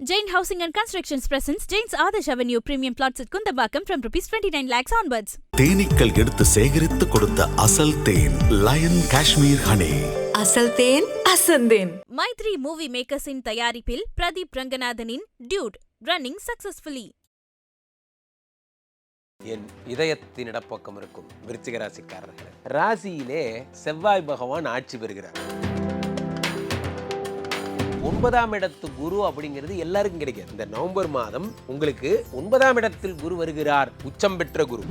Jain Housing and Constructions presents Jain's Adarsh Avenue premium plots at Kundabakam from rupees 29 lakhs onwards. தேனீக்கள் எடுத்து சேகரித்து கொடுத்த அசல் தேன் line Kashmir honey அசல் தேன் அசந்தேன் மைத்ரி மூவி மேக்கர்ஸின் தயாரிப்பில் பிரதீப் ரங்கநாதனின் டியூட் ரன்னிங் சக்சஸ்ஃபுல்லி என் இதயத்தின் இடப்பக்கம் இருக்கும் விருச்சிக ராசிக்காரர்கள் ராசியிலே செவ்வாய் பகவான் ஆட்சி பெறுகிறார். ஒன்பதாம் இடத்து குரு அப்படிங்கிறது எல்லாருக்கும் கிடைக்காது. இந்த நவம்பர் மாதம் உங்களுக்கு ஒன்பதாம் இடத்தில் குரு வருகிறார். உச்சம் பெற்ற குரு.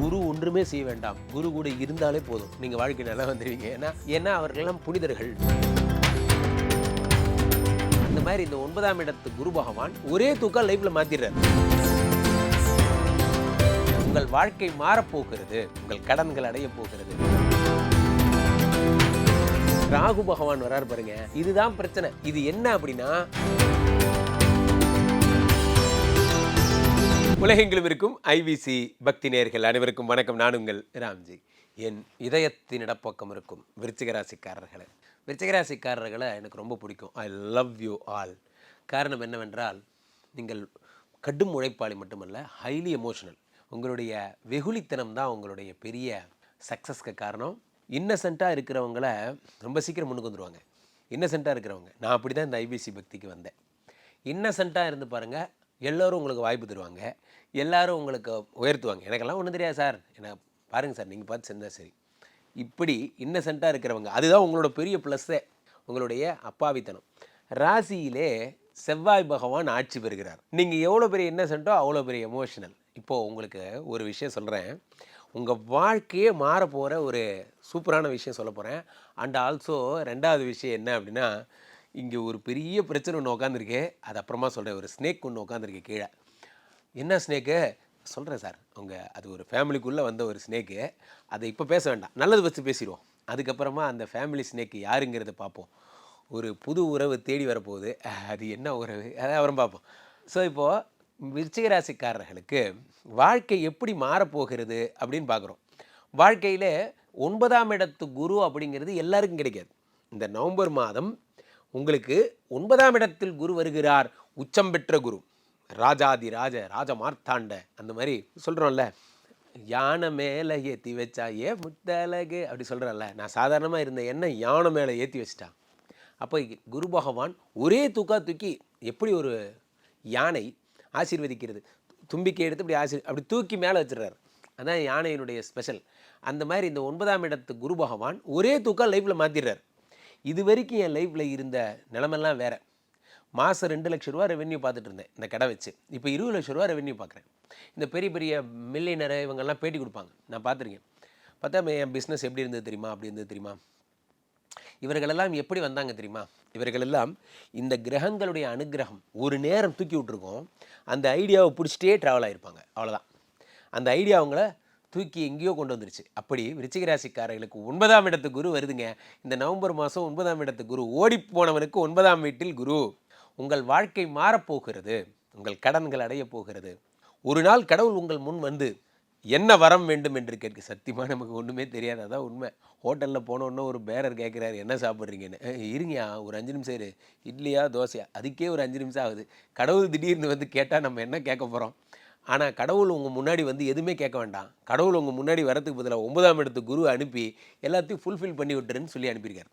குரு ஒன்றுமே செய்ய வேண்டாம். குரு கூட இருந்தாலே போதும். நீங்க வாழ்க்கை நல்லா வந்துடுவீங்க ஏன்னா ஏன்னா அவர்களெல்லாம் புனிதர்கள். இந்த மாதிரி இந்த ஒன்பதாம் இடத்து குரு பகவான் ஒரே தூக்கம் லைஃப்ல மாத்திடுறாரு. உங்கள் வாழ்க்கை மாறப்போகிறது. உங்கள் கடன்கள் அடைய போகிறது. ராகு பகவான் வரார் பாருங்க. இதுதான் பிரச்சனை. இது என்ன அப்படின்னா உலகெங்கிலும் இருக்கும் ஐவிசி பக்தி நேயர்கள் அனைவருக்கும் வணக்கம். நான் உங்கள் ராம்ஜி. என் இதயத்தின் இடப்பக்கம் இருக்கும் விருச்சிக ராசிக்காரர்களை விருச்சிக ராசிக்காரர்களை எனக்கு ரொம்ப பிடிக்கும். ஐ லவ் யூ ஆல் காரணம் என்னவென்றால் நீங்கள் கடும் உழைப்பாளி மட்டுமல்ல ஹைலி எமோஷனல் உங்களுடைய வெகுளித்தனம் தான் உங்களுடைய பெரிய சக்ஸஸ்க்கு காரணம். இன்னசென்ட்டாக இருக்கிறவங்கள ரொம்ப சீக்கிரம் முன்னுக்கு வந்துருவாங்க. இன்னசென்ட்டாக இருக்கிறவங்க. நான் அப்படி தான் இந்த ஐபிசி பக்திக்கு வந்தேன். இன்னசென்ட்டாக இருந்து பாருங்கள் எல்லோரும் உங்களுக்கு வாய்ப்பு தருவாங்க. எல்லோரும் உங்களுக்கு உயர்த்துவாங்க. எனக்கெல்லாம் ஒன்றும் தெரியாது சார். என்ன பாருங்கள் சார் நீங்கள் பார்த்து செஞ்சால் சரி. இப்படி இன்னசென்ட்டாக இருக்கிறவங்க அதுதான் உங்களோட பெரிய ப்ளஸ்ஸே உங்களுடைய அப்பாவித்தனம். ராசியிலே செவ்வாய் பகவான் ஆட்சி பெறுகிறார். நீங்கள் எவ்வளோ பெரிய இன்னசென்ட்டோ அவ்வளோ பெரிய எமோஷனல் இப்போது உங்களுக்கு ஒரு விஷயம் சொல்கிறேன் உங்கள் வாழ்க்கையே மாறப்போகிற ஒரு சூப்பரான விஷயம் சொல்ல போகிறேன் அண்ட் ஆல்சோ ரெண்டாவது விஷயம் என்ன அப்படின்னா இங்கே ஒரு பெரிய பிரச்சனை ஒன்று உட்காந்துருக்கு அது அப்புறமா சொல்கிறேன் ஒரு ஸ்னேக் ஒன்று உட்காந்துருக்கு கீழே. என்ன ஸ்னேக்கு சொல்கிறேன் சார் உங்கள் அது ஒரு ஃபேமிலிக்குள்ளே வந்த ஒரு ஸ்னேக்கு அதை இப்போ பேச வேண்டாம். நல்லது வச்சு பேசிடுவோம். அதுக்கப்புறமா அந்த ஃபேமிலி ஸ்னேக்கு யாருங்கிறத பார்ப்போம். ஒரு புது உறவு தேடி வரப்போகுது. அது என்ன உறவு? அதை அப்புறம் பார்ப்போம். ஸோ இப்போது விருச்சிகராசிக்காரர்களுக்கு வாழ்க்கை எப்படி மாறப்போகிறது அப்படின்னு பார்க்குறோம். வாழ்க்கையில் ஒன்பதாம் இடத்து குரு அப்படிங்கிறது எல்லாருக்கும் கிடைக்காது. இந்த நவம்பர் மாதம் உங்களுக்கு ஒன்பதாம் இடத்தில் குரு வருகிறார். உச்சம் பெற்ற குரு. ராஜாதி ராஜ ராஜ மார்த்தாண்ட அந்த மாதிரி சொல்கிறோம்ல யானை மேலே ஏற்றி வச்சா ஏ முத்தலகு அப்படி சொல்கிறேன்ல நான் சாதாரணமாக இருந்த எண்ணெய் யானை மேலே ஏற்றி வச்சிட்டான் அப்போ குரு பகவான் ஒரே தூக்கா தூக்கி எப்படி ஒரு யானை ஆசீர்வதிக்கிறது. தும்பிக்கை எடுத்து இப்படி ஆசீர் அப்படி தூக்கி மேலே வச்சிடுறாரு. அதான் யானையினுடைய ஸ்பெஷல் அந்த மாதிரி இந்த ஒன்பதாம் இடத்து குரு பகவான் ஒரே தூக்கம் லைஃப்பில் மாற்றிடுறார் இது வரைக்கும் என் லைஃப்பில் இருந்த நிலமெல்லாம் வேறு. மாதம் ரெண்டு லட்ச ரூபா ரெவென்யூ பார்த்துட்டு இருந்தேன் இந்த கடை வச்சு. இப்போ இருபது லட்ச ரூபா ரெவென்யூ பார்க்குறேன். இந்த பெரிய பெரிய மில்லியனரை இவங்கெல்லாம் பேட்டி கொடுப்பாங்க. நான் பார்த்துருக்கேன். பார்த்தா என் பிஸ்னஸ் எப்படி இருந்தது தெரியுமா? அப்படி இருந்தது தெரியுமா? இவர்களெல்லாம் எப்படி வந்தாங்க தெரியுமா? இவர்களெல்லாம் இந்த கிரகங்களுடைய அனுகிரகம் ஒரு நேரம் தூக்கி விட்ருக்கோம் அந்த ஐடியாவை பிடிச்சிட்டே ட்ராவல் ஆகிருப்பாங்க அவ்வளோதான் அந்த ஐடியா அவங்கள தூக்கி எங்கேயோ கொண்டு வந்துருச்சு. அப்படி விருச்சிகராசிக்காரர்களுக்கு ஒன்பதாம் இடத்து குரு வருதுங்க. இந்த நவம்பர் மாதம் ஒன்பதாம் இடத்து குரு. ஓடி போனவனுக்கு ஒன்பதாம் வீட்டில் குரு. உங்கள் வாழ்க்கை மாறப்போகிறது. உங்கள் கடன்கள் அடையப் போகிறது. ஒரு நாள் கடவுள் உங்கள் முன் வந்து என்ன வரம் வேண்டும் என்று கேட்க சத்தியமாக நமக்கு ஒன்றுமே தெரியாது. அதான் உண்மை. ஹோட்டலில் போனோன்னே ஒரு பேரர் கேட்குறாரு என்ன சாப்பிட்றீங்கன்னு? இருங்கயா ஒரு அஞ்சு நிமிஷம் இரு. இட்லியா தோசையா? அதுக்கே ஒரு அஞ்சு நிமிஷம் ஆகுது. கடவுள் திடீர்னு வந்து கேட்டால் நம்ம என்ன கேட்க போகிறோம் ஆனால் கடவுள் உங்கள் முன்னாடி வந்து எதுவுமே கேட்க வேண்டாம். கடவுள் உங்கள் முன்னாடி வரதுக்கு பதிலாக ஒன்பதாம் இடத்து குரு அனுப்பி எல்லாத்தையும் ஃபுல்ஃபில் பண்ணி விட்டுருன்னு சொல்லி அனுப்பியிருக்காரு.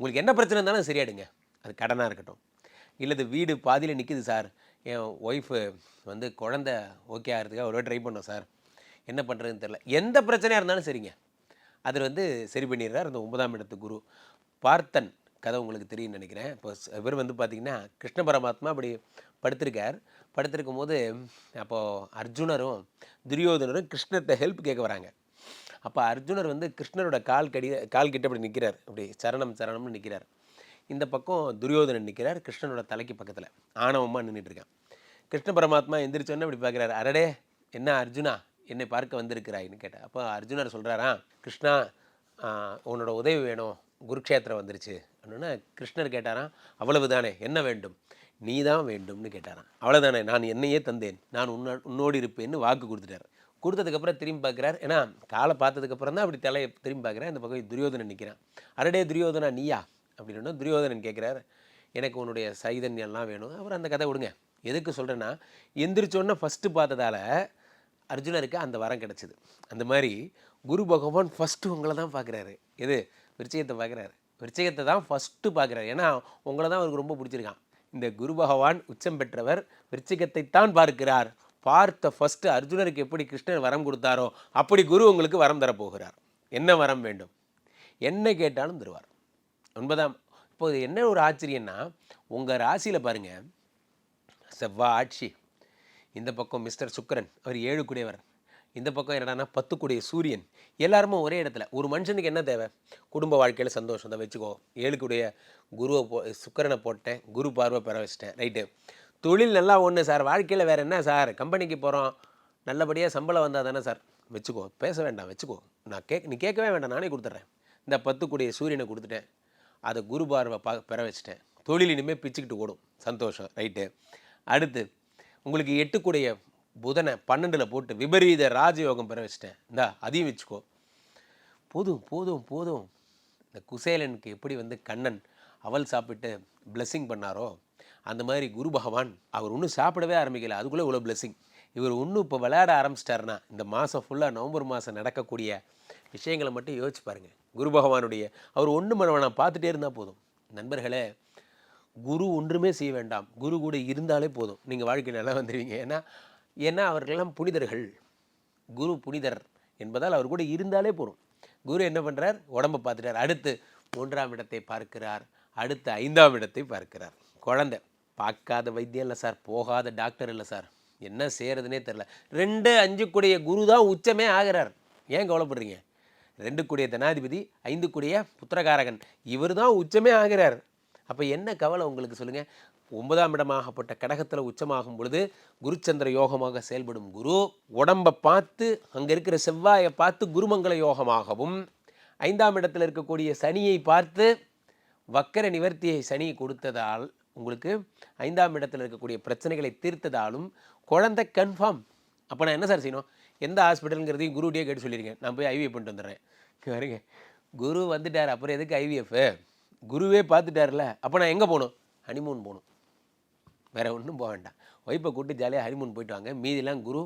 உங்களுக்கு என்ன பிரச்சனை இருந்தாலும் சரியாடுங்க அது கடனாக இருக்கட்டும். இல்லை இது வீடு பாதியில் நிற்குது சார். என் ஒய்ஃபு வந்து குழந்த ஓகே ஆகிறதுக்காக ஒரு ட்ரை பண்ணோம் சார். என்ன பண்ணுறதுன்னு தெரில எந்த பிரச்சனையாக இருந்தாலும் சரிங்க. அதில் வந்து சரி பண்ணிடுறார் அந்த ஒன்பதாம் இடத்து குரு. பார்த்தன் கதை உங்களுக்கு தெரியும்னு நினைக்கிறேன். இப்போ இவர் வந்து பார்த்திங்கன்னா கிருஷ்ண பரமாத்மா அப்படி படுத்திருக்கார். படுத்திருக்கும் போது அப்போது அர்ஜுனரும் துரியோதனரும் கிருஷ்ணத்தை ஹெல்ப் கேட்க வராங்க. அப்போ அர்ஜுனர் வந்து கிருஷ்ணரோட கால் கடி கால் கிட்ட அப்படி நிற்கிறார் அப்படி சரணம் சரணம்னு நிற்கிறார் இந்த பக்கம் துரியோதனன் நிற்கிறார் கிருஷ்ணனோட தலைக்கு பக்கத்தில். ஆணவமாக நின்றுட்டுருக்கான் கிருஷ்ண பரமாத்மா எந்திரிச்சோன்னே இப்படி பார்க்குறாரு. அரடே என்ன அர்ஜுனா? என்னை பார்க்க வந்திருக்கிறாயின்னு கேட்டேன். அப்போ அர்ஜுனர் சொல்கிறாரா கிருஷ்ணா உன்னோட உதவி வேணும். குருக்ஷேத்திரம் வந்துருச்சு. அப்படின்னா கிருஷ்ணர் கேட்டாராம் அவ்வளவு தானே என்ன வேண்டும்? நீ தான் வேண்டும்னு கேட்டாராம். அவ்வளோதானே நான் என்னையே தந்தேன். நான் உன்ன உன்னோடு இருப்பேன்னு வாக்கு கொடுத்துட்டார். கொடுத்ததுக்கப்புறம் திரும்பி பார்க்குறார். ஏன்னா காலை பார்த்ததுக்கப்புறம் தான் அப்படி தலையை திரும்பி பார்க்குறேன் இந்த பக்கம் துரியோதனன் நிற்கிறான் அரடே துரியோதனா நீயா? அப்படின்னா துரியோதனன் கேட்குறாரு. எனக்கு உன்னுடைய சைதன்யம்லாம் வேணும். அப்புறம் அந்த கதை விடுங்க. எதுக்கு சொல்கிறேன்னா எந்திரிச்சோன்னே ஃபஸ்ட்டு பார்த்ததால அர்ஜுனருக்கு அந்த வரம் கிடச்சிது. அந்த மாதிரி குரு பகவான் ஃபஸ்ட்டு உங்களை தான் பார்க்குறாரு. எது? விருச்சிகத்தை பார்க்குறாரு. விருச்சிகத்தை தான் ஃபஸ்ட்டு பார்க்குறாரு. ஏன்னா உங்களை தான் அவருக்கு ரொம்ப பிடிச்சிருக்கான். இந்த குரு பகவான் உச்சம் பெற்றவர் விருச்சிகத்தை தான் பார்க்கிறார். பார்த்த ஃபஸ்ட்டு அர்ஜுனருக்கு எப்படி கிருஷ்ணர் வரம் கொடுத்தாரோ அப்படி குரு உங்களுக்கு வரம் தரப்போகிறார் என்ன வரம் வேண்டும்? என்ன கேட்டாலும் தருவார். ஒன்பதாம் இப்போ இது என்ன ஒரு ஆச்சரியன்னா உங்கள் ராசியில் பாருங்கள் செவ்வாய் ஆட்சி. இந்த பக்கம் மிஸ்டர் சுக்கரன் அவர் ஏழு குடையவர் இந்த பக்கம் என்னடான்னா பத்து குடைய சூரியன். எல்லாருமே ஒரே இடத்துல. ஒரு மனுஷனுக்கு என்ன தேவை? குடும்ப வாழ்க்கையில் சந்தோஷம். தான் வச்சுக்கோ. ஏழுக்குடைய குருவை போ சுக்கரனை போட்டேன். குரு பார்வை பெற வச்சிட்டேன். ரைட்டு. தொழில் நல்லா ஒன்று சார். வாழ்க்கையில் வேறு என்ன சார்? கம்பெனிக்கு போகிறோம் நல்லபடியாக சம்பளம் வந்தால் தானே சார்? வச்சுக்கோ. பேச வேண்டாம். வச்சுக்கோ. நான் கேக் நீ கேட்கவே வேண்டாம். நானே கொடுத்துட்றேன். இந்த பத்து குடைய சூரியனை கொடுத்துட்டேன். அதை குரு பார்வை பா பெற வச்சிட்டேன். தொழில் இனிமேல் பிச்சுக்கிட்டு ஓடும். சந்தோஷம். ரைட்டு. அடுத்து உங்களுக்கு எட்டுக்குடைய புதனை பன்னெண்டில் போட்டு விபரீத ராஜயோகம் பெற வச்சிட்டேன். இந்தா அதையும் வச்சுக்கோ. போதும் போதும் போதும். இந்த குசேலனுக்கு எப்படி வந்து கண்ணன் அவள் சாப்பிட்டு பிளெஸ்ஸிங் பண்ணாரோ அந்த மாதிரி குரு பகவான் அவர் ஒன்றும் சாப்பிடவே ஆரம்பிக்கல. அதுக்குள்ளே இவ்வளோ பிளெஸ்ஸிங் இவர் இன்னும் இப்போ விளையாட ஆரம்பிச்சிட்டாருனா இந்த மாதம் ஃபுல்லாக நவம்பர் மாதம் நடக்கக்கூடிய விஷயங்களை மட்டும் யோசிச்சு பாருங்கள் குரு பகவானுடைய அவர் ஒன்று மனவனா பார்த்துட்டே இருந்தால் போதும். நண்பர்களே குரு ஒன்றுமே செய்ய வேண்டாம். குரு கூட இருந்தாலே போதும். நீங்கள் வாழ்க்கை நல்லா வந்துடுவீங்க ஏன்னா ஏன்னா அவர்களெல்லாம் புனிதர்கள். குரு புனிதர் என்பதால் அவர் கூட இருந்தாலே போதும். குரு என்ன பண்ணுறார் உடம்பை பார்த்துட்டார். அடுத்து மூன்றாம் இடத்தை பார்க்கிறார். அடுத்து ஐந்தாம் இடத்தை பார்க்கிறார். குழந்தை. பார்க்காத வைத்தியம் இல்லை சார். போகாத டாக்டர் இல்லை சார். என்ன செய்கிறதுனே தெரில ரெண்டு அஞ்சு கூடிய குரு தான் உச்சமே ஆகிறார். ஏன் கவலைப்படுறீங்க? ரெண்டு கூடிய தனாதிபதி ஐந்து கூடிய புத்திரகாரகன். இவர் தான் உச்சமே ஆகிறார். அப்போ என்ன கவலை உங்களுக்கு சொல்லுங்கள் ஒன்பதாம் இடமாகப்பட்ட கடகத்தில் உச்சமாகும் பொழுது குருச்சந்திர யோகமாக செயல்படும் குரு உடம்பை பார்த்து அங்கே இருக்கிற செவ்வாயை பார்த்து குருமங்கள யோகமாகவும் ஐந்தாம் இடத்தில் இருக்கக்கூடிய சனியை பார்த்து வக்கர நிவர்த்தியை சனி கொடுத்ததால் உங்களுக்கு ஐந்தாம் இடத்தில் இருக்கக்கூடிய பிரச்சனைகளை தீர்த்ததாலும் குழந்தை கன்ஃபார்ம் அப்போ நான் என்ன சார் செய்யணும்? எந்த ஹாஸ்பிட்டலுங்கிறதையும் குருடியே கேட்டு சொல்லியிருக்கேன் நான் போய் ஐவிஎஃப் பண்ணிட்டு வந்துடுறேன். இங்க குரு வந்துட்டார். அப்புறம் எதுக்கு ஐவிஎஃப் குருவே பார்த்துட்டார்ல அப்போ நான் எங்கே போகணும்? ஹனிமூன் போகணும். வேறு ஒன்றும் போக வேண்டாம். ஒய்ஃபை கூட்டி ஜாலியாக ஹனிமூன் போயிட்டு வாங்க. மீதிலாம் குரு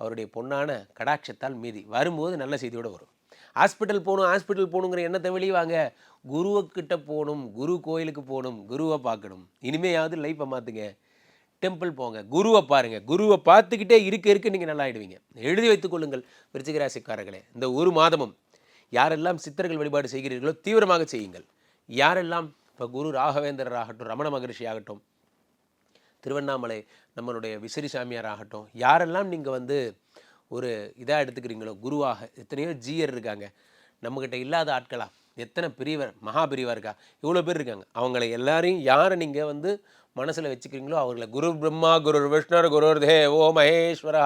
அவருடைய பொன்னான கடாட்சத்தால் மீதி. வரும்போது நல்ல செய்தியோடு வரும். ஹாஸ்பிட்டல் போகணும் ஹாஸ்பிட்டல் போகணுங்கிற எண்ணத்தை வெளியே வாங்க. குருவக்கிட்ட போகணும் குரு கோயிலுக்கு போகணும் குருவை பார்க்கணும். இனிமையாவது லைஃப்பை மாற்றுங்க டெம்பிள் போங்க. குருவை பாருங்கள் குருவை பார்த்துக்கிட்டே இருக்க இருக்க நீங்கள் நல்லா ஆகிடுவீங்க எழுதி வைத்துக்கொள்ளுங்கள் விருச்சிகராசிக்காரர்களே இந்த ஒரு மாதமும் யாரெல்லாம் சித்தர்கள் வழிபாடு செய்கிறீர்களோ தீவிரமாக செய்யுங்கள். யாரெல்லாம் இப்போ குரு ராகவேந்திரர் ஆகட்டும் ரமண மகரிஷி ஆகட்டும் திருவண்ணாமலை நம்மளுடைய விசிறி சாமியார் ஆகட்டும் யாரெல்லாம் நீங்கள் வந்து ஒரு இதாக எடுத்துக்கிறீங்களோ குருவாக எத்தனையோ ஜீயர் இருக்காங்க. நம்மக்கிட்ட இல்லாத ஆட்களாக எத்தனை பிரிவர் மகா பெரியவா இருக்கா? இவ்வளோ பேர் இருக்காங்க. அவங்கள எல்லாரையும் யாரை நீங்கள் வந்து மனசில் வச்சுக்கிறீங்களோ அவர்களை குரு பிரம்மா குரு விஷ்ணர் குரு தேவோ மகேஸ்வரா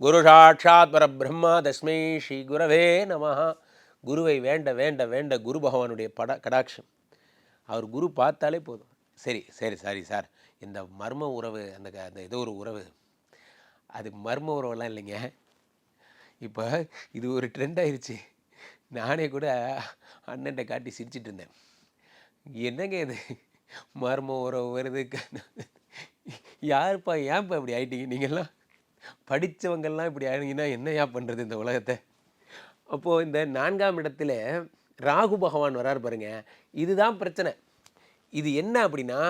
குரு சாட்சாத் பரபிரம்மா தஸ்மை ஸ்ரீ குரவே நமஹா. குருவை வேண்ட வேண்ட வேண்ட குரு பகவானுடைய பட கடாட்சம். அவர் குரு பார்த்தாலே போதும். சரி சரி சாரி சார். இந்த மர்ம உறவு அந்த க- அந்த ஏதோ ஒரு உறவு. அது மர்ம உறவெல்லாம் இல்லைங்க. இப்போ இது ஒரு ட்ரெண்ட் ஆயிடுச்சு நானே கூட அண்ணன்ட்ட காட்டி சிரிச்சிட்டு இருந்தேன். என்னங்க இது? மர்ம உறவு வருது. யாருப்பா ஏன்ப்பா இப்படி ஆயிட்டீங்க நீங்கள்லாம் படித்தவங்கள்லாம் இப்படி ஆயிட்டீங்கன்னா ஏன் பண்ணுறது இந்த உலகத்தை? அப்போது இந்த நான்காம் இடத்துல ராகு பகவான் வரார் பாருங்க. இதுதான் பிரச்சனை. இது என்ன அப்படின்னா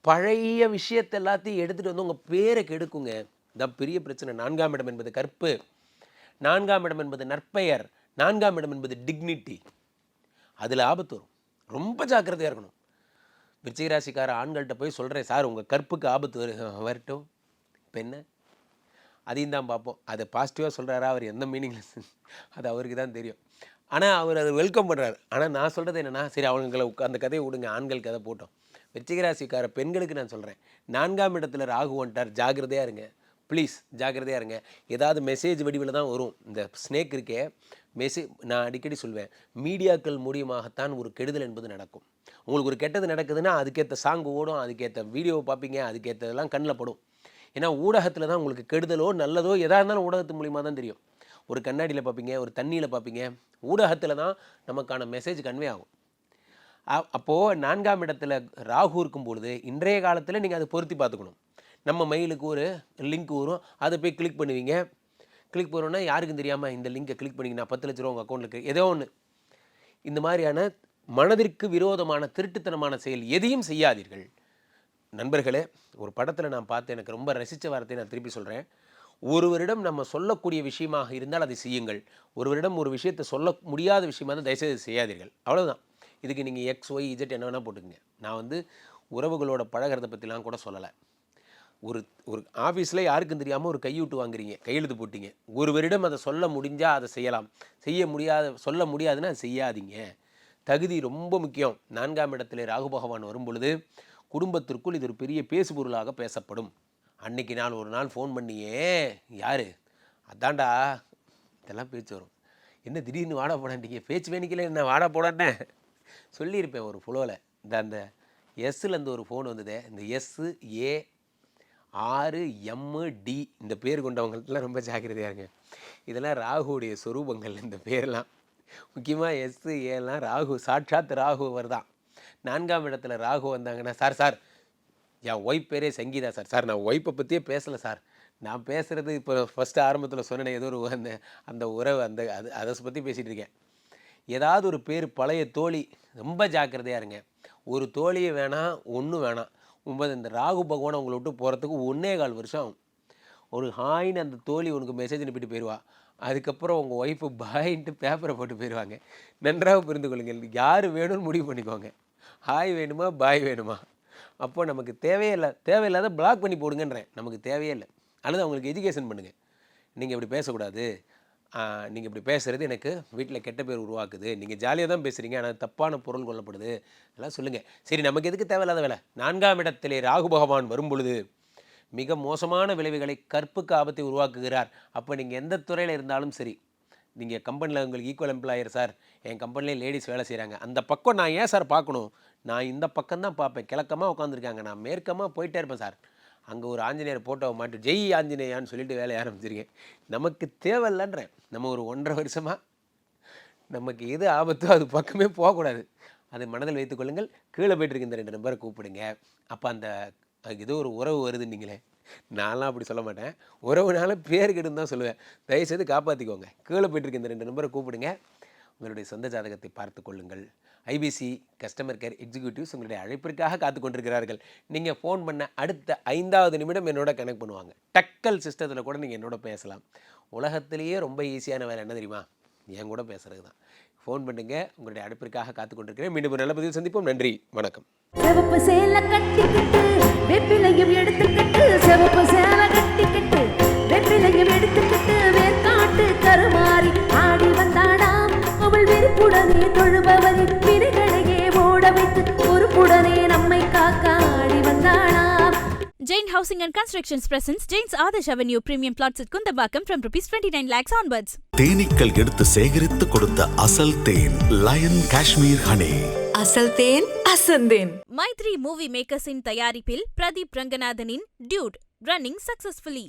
பழைய விஷயத்தை எல்லாத்தையும் எடுத்துகிட்டு வந்து உங்கள் பேரை கெடுக்குங்க. இதான் பெரிய பிரச்சனை. நான்காம் இடம் என்பது கற்பு. நான்காம் இடம் என்பது நற்பெயர். நான்காம் இடம் என்பது டிக்னிட்டி அதில் ஆபத்து வரும். ரொம்ப ஜாக்கிரதையாக இருக்கணும். விருச்சிகராசிக்கார ஆண்கள்கிட்ட போய் சொல்கிறேன் சார் உங்கள் கற்புக்கு ஆபத்து வரு வரட்டும். இப்போ என்ன? அதையும் தான் பார்ப்போம். அதை பாசிட்டிவாக சொல்கிறாரா அவர் எந்த மீனிங்லெஸ் அது அவருக்கு தான் தெரியும். ஆனால் அவர் அதை வெல்கம் பண்ணுறாரு ஆனால் நான் சொல்கிறது என்னென்னா சரி அவங்களை உட்கா- அந்த கதையை விடுங்க ஆண்கள் கதை போட்டோம். வெச்சிகராசிக்கார பெண்களுக்கு நான் சொல்கிறேன் நான்காம் இடத்துல ராகு வந்துட்டார் ஜாக்கிரதையாக இருங்க. ப்ளீஸ் ஜாக்கிரதையாக இருங்க. ஏதாவது மெசேஜ் வடிவில் தான் வரும். இந்த ஸ்னேக் இருக்கே மெசேஜ் நான் அடிக்கடி சொல்வேன் மீடியாக்கள் மூலியமாகத்தான் ஒரு கெடுதல் என்பது நடக்கும். உங்களுக்கு ஒரு கெட்டது நடக்குதுன்னா அதுக்கேற்ற சாங் ஓடும் அதுக்கேற்ற வீடியோ பார்ப்பீங்க அதுக்கேற்றதெல்லாம் கண்ணில் படும். ஏன்னா ஊடகத்தில் தான் உங்களுக்கு கெடுதலோ நல்லதோ எதாக இருந்தாலும் ஊடகத்து மூலியமாக தான் தெரியும். ஒரு கண்ணாடியில் பார்ப்பீங்க ஒரு தண்ணியில் பார்ப்பீங்க ஊடகத்தில் தான் நமக்கான மெசேஜ் கன்வே ஆகும். அப்போது நான்காம் இடத்துல ராகு இருக்கும் பொழுது இன்றைய காலத்தில் நீங்கள் அதை பொருத்தி பார்த்துக்கணும். நம்ம மெயிலுக்கு ஒரு லிங்க் வரும் அதை போய் கிளிக் பண்ணுவீங்க. கிளிக் பண்ணோன்னா யாருக்கும் தெரியாமல் இந்த லிங்கை கிளிக் பண்ணிங்கன்னா பத்து லட்ச ரூபா உங்கள் அக்கௌண்ட்டுக்கு ஏதோ ஒன்று இந்த மாதிரியான மனதிற்கு விரோதமான திருட்டுத்தனமான செயல் எதையும் செய்யாதீர்கள். நண்பர்களே ஒரு படத்தில் நான் பார்த்து எனக்கு ரொம்ப ரசித்த வார்த்தையை நான் திருப்பி சொல்கிறேன் ஒருவரிடம் நம்ம சொல்லக்கூடிய விஷயமாக இருந்தால் அதை செய்யுங்கள். ஒருவரிடம் ஒரு விஷயத்தை சொல்ல முடியாத விஷயமா இருந்தால் தயவுசெய்து செய்யாதீர்கள். அவ்வளோதான் இதுக்கு நீங்கள் எக்ஸ் ஒய் இஜெட் என்ன வேணால் போட்டுக்கங்க. நான் வந்து உறவுகளோட பழகிறத பற்றிலாம் கூட சொல்லலை. ஒரு ஒரு ஆஃபீஸில் யாருக்கும் தெரியாமல் ஒரு கையூட்டு வாங்குறீங்க. கையெழுத்து போட்டிங்க. ஒருவரிடம் அதை சொல்ல முடிஞ்சால் அதை செய்யலாம். செய்ய முடியாத சொல்ல முடியாதுன்னா அதை செய்யாதீங்க. தகுதி ரொம்ப முக்கியம். நான்காம் இடத்துல ராகு பகவான் வரும் பொழுது குடும்பத்திற்குள் இது ஒரு பெரிய பேசுபொருளாக பேசப்படும். அன்னைக்கு நான் ஒரு நாள் ஃபோன் பண்ணியே யார்? அதான்டா. இதெல்லாம் பேச்சு வரும். என்ன திடீர்னு வாடா போடாண்டிங்க பேச்சு வேணிக்கல என்ன வாடா போடான்னே? சொல்லியிருப்பேன் ஒரு ஃப்ளோவில் இந்த அந்த எஸ்ஸுலேருந்து ஒரு ஃபோன் வந்ததே இந்த எஸ்ஸு ஏ ஆறு எம்மு டி இந்த பேர் கொண்டவங்கள்ட்டலாம் ரொம்ப ஜாக்கிரதையாக இருங்க. இதெல்லாம் ராகுவுடைய சொரூபங்கள் இந்த பேர்லாம். முக்கியமாக எஸ்ஸு ஏலாம் ராகு சாட்சாத் ராகு தான் நான்காம் இடத்துல ராகு வந்தாங்கன்னா சார் சார் என் ஒய்ஃப் பேரே சங்கீதா சார். சார் நான் ஒய்ஃபை பற்றியே பேசலை சார். நான் பேசுகிறது இப்போ ஃபஸ்ட்டு ஆரம்பத்தில் சொன்னேன் ஏதோ ஒரு அந்த அந்த உறவு அந்த அது அதை பற்றி பேசிகிட்டு இருக்கேன். ஏதாவது ஒரு பேர் பழைய தோழி ரொம்ப ஜாக்கிரதையாக இருங்க. ஒரு தோழியை வேணாம் ஒன்றும் வேணாம் ஒன்பது இந்த ராகு பகவான் உங்களை விட்டு போகிறதுக்கு ஒன்றே கால் வருஷம் ஆகும். ஒரு ஹாயின்னு அந்த தோழி உனக்கு மெசேஜ் அனுப்பிட்டு போயிடுவா அதுக்கப்புறம் உங்கள் ஒய்ஃபு பாயின்ட்டு பேப்பரை போட்டு போயிடுவாங்க நன்றாக புரிந்து கொள்ளுங்கள். யார் வேணும்னு முடிவு பண்ணிக்கோங்க. ஹாய் வேணுமா பாய் வேணுமா? அப்போ நமக்கு தேவையில்லை தேவையில்லாத பிளாக் பண்ணி போடுங்கன்றேன். நமக்கு தேவையே இல்லை அல்லது அவங்களுக்கு எஜுகேஷன் பண்ணுங்கள் நீங்கள் இப்படி பேசக்கூடாது. நீங்கள் இப்படி பேசுகிறது எனக்கு வீட்டில் கெட்ட பேர் உருவாக்குது. நீங்கள் ஜாலியாக தான் பேசுகிறீங்க ஆனால் தப்பான பொருள் கொள்ளப்படுது அதெல்லாம் சொல்லுங்கள் சரி நமக்கு எதுக்கு தேவையில்லாத வேலை? நான்காம் இடத்திலே ராகு பகவான் வரும் பொழுது மிக மோசமான விளைவுகளை கற்புக்கு ஆபத்தை உருவாக்குகிறார். அப்போ நீங்கள் எந்த துறையில் இருந்தாலும் சரி நீங்கள் கம்பெனியில் உங்களுக்கு ஈக்குவல் எம்ப்ளாயர் சார் என் கம்பெனிலே லேடிஸ் வேலை செய்கிறாங்க அந்த பக்கம் நான் ஏன் சார் பார்க்கணும்? நான் இந்த பக்கம் தான் பார்ப்பேன். கிழக்கமாக உட்காந்துருக்காங்க நான் மேற்கமாக போயிட்டே இருப்பேன் சார் அங்கே ஒரு ஆஞ்சநேயர் போட்டோவை மாட்டு ஜெய் ஆஞ்சநேயான்னு சொல்லிட்டு வேலையை ஆரம்பிச்சிருக்கேன். நமக்கு தேவையில்லைன்றேன் நம்ம ஒரு ஒன்றரை வருஷமாக நமக்கு எது ஆபத்தோ அது பக்கமே போகக்கூடாது. அதை மனதில் வைத்துக்கொள்ளுங்கள் கீழே போயிட்டு இருக்க இந்த ரெண்டு நம்பரை கூப்பிடுங்க. அப்போ அந்த அதுக்கு ஏதோ ஒரு உறவு வருது நீங்களே. நான்லாம் அப்படி சொல்ல மாட்டேன். உறவுனால பேர் கெடுன்னு தான் சொல்லுவேன். தயவுசெய்து காப்பாற்றிக்கோங்க கீழே போயிட்டுருக்க இந்த ரெண்டு நம்பரை கூப்பிடுங்க. உங்களுடைய சொந்த ஜாதகத்தை பார்த்து கொள்ளுங்கள். ஐபிசி கஸ்டமர் கேர் எக்ஸிக்யூட்டிவ்ஸ் உங்களுடைய அழைப்பிற்காக காத்து கொண்டிருக்கிறார்கள். நீங்கள் ஃபோன் பண்ண அடுத்த ஐந்தாவது நிமிடம் என்னோட கனெக்ட் பண்ணுவாங்க. டக்கல் சிஸ்டத்தில் கூட நீங்கள் என்னோட பேசலாம். உலகத்திலேயே ரொம்ப ஈஸியான வேலை என்ன தெரியுமா? என் கூட பேசுறது தான் ஃபோன் பண்ணுங்க. உங்களுடைய அழைப்பிற்காக காத்து கொண்டிருக்கிறேன் மீண்டும் ஒரு நல்ல பதிவில் சந்திப்போம். நன்றி. வணக்கம். சிவப்பு சேலை கட்டிக்கிட்டு வெப்பிலையும் எடுத்துக்கிட்டு சிவப்பு சேலை கட்டிக்கிட்டு வெப்பிலையும் எடுத்துக்கிட்டு வேர்க்காட்டு கருமாறி ஆடி வந்தாடாம் அவள் வெறுப்புடனே தொழுபவரின் வினைகளையே ஓட வைத்து பொறுப்புடனே Jain Housing and Constructions presents Jain's Adarsh Avenue Premium Plots at Kundabakam from rupees 29 lakhs onwards. தேனீக்கள் எடுத்து சேகரித்து கொடுத்த அசல் தேன் லயன் காஷ்மீர் ஹனி அசல் தேன் அசந்தேன் மைத்ரி மூவி மேக்கர்ஸின் தயாரிப்பில் பிரதீப் ரங்கநாதனின் டியூட் ரன்னிங் சக்சஸ்ஃபுல்லி